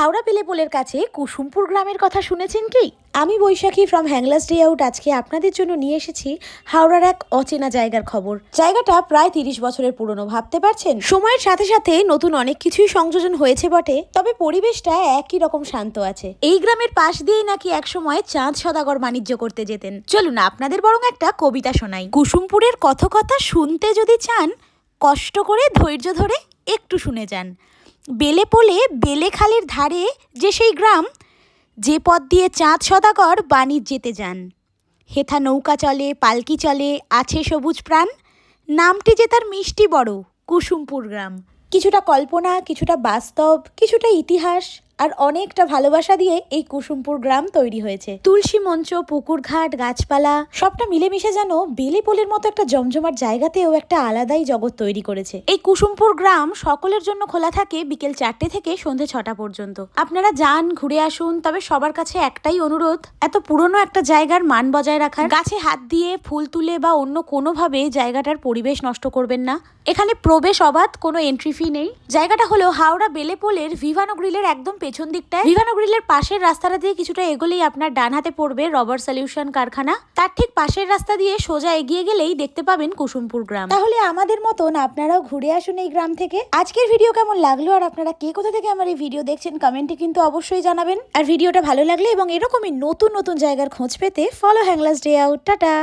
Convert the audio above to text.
হাওড়া বেলেপোলের কাছে কুসুমপুর গ্রামের কথা শুনেছেন কি? আমি Baishakhi from Hangla's day out আজকে আপনাদের জন্য নিয়ে এসেছি হাওড়ার এক অচেনা জায়গার খবর। জায়গাটা প্রায় তিরিশ বছরের পুরনো, ভাবতে পারছেন? সময়ের সাথে সাথে নতুন অনেক কিছুই সংযোজন হয়েছে বটে, তবে পরিবেশটা একই রকম শান্ত আছে। এই গ্রামের পাশ দিয়েই নাকি একসময় চাঁদ সদাগর বাণিজ্য করতে যেতেন। চলুন আপনাদের বরং একটা কবিতা শোনাই। কুসুমপুরের কথকথা শুনতে যদি চান, কষ্ট করে ধৈর্য ধরে একটু শুনে যান। বেলে পোলে বেলে খালের ধারে যে সেই গ্রাম, যে পথ দিয়ে চাঁদ সদাগর বাণিজ্যেতে যান। হেথা নৌকা চলে, পালকি চলে, আছে সবুজ প্রাণ। নামটি যে তার মিষ্টি বড়, কুসুমপুর গ্রাম। কিছুটা কল্পনা, কিছুটা বাস্তব, কিছুটা ইতিহাস আর অনেকটা ভালোবাসা দিয়ে এই কুসুমপুর গ্রাম তৈরি হয়েছে। তুলসী মঞ্চ পুকুর ঘাট গাছপালা, সবটা মিলেমিশে যেন বেলে পোলের মতো একটা জমজমাট জায়গাতেও একটা আলাদাই জগৎ তৈরি করেছে। এই কুসুমপুর গ্রাম সকলের জন্য খোলা থাকে বিকেল চারটে থেকে সন্ধে ছটা পর্যন্ত। আপনারা যান, ঘুরে আসুন, তবে সবার কাছে একটাই অনুরোধ, এত পুরনো একটা জায়গার মান বজায় রাখার। গাছে হাত দিয়ে ফুল তুলে বা অন্য কোনোভাবে জায়গাটার পরিবেশ নষ্ট করবেন না। এখানে প্রবেশ অবাধ, কোনো এন্ট্রি ফি নেই। জায়গাটা হলো হাওড়া বেলেপোলের ভিভানো গ্রিলের একদম পেছন দিকটায়? ভিভানো গ্রিলের পাশের রাস্তাটা দিয়ে কিছুটা এগোলেই আপনার ডান হাতে পড়বে রবার সলিউশন কারখানা। তার ঠিক পাশের রাস্তা দিয়ে সোজা এগিয়ে গেলেই দেখতে পাবেন কুসুমপুর গ্রাম। তাহলে আমাদের মতন আপনারাও ঘুরে আসুন এই গ্রাম থেকে। আজকের ভিডিও কেমন লাগল আর আপনারা কে কোথা থেকে আমার এই ভিডিও দেখছেন কমেন্টে কিন্তু অবশ্যই জানাবেন। আর ভিডিওটা ভালো লাগলে এবং এরকমই নতুন নতুন জায়গার খোঁজ পেতে follow Hangla's day out tata!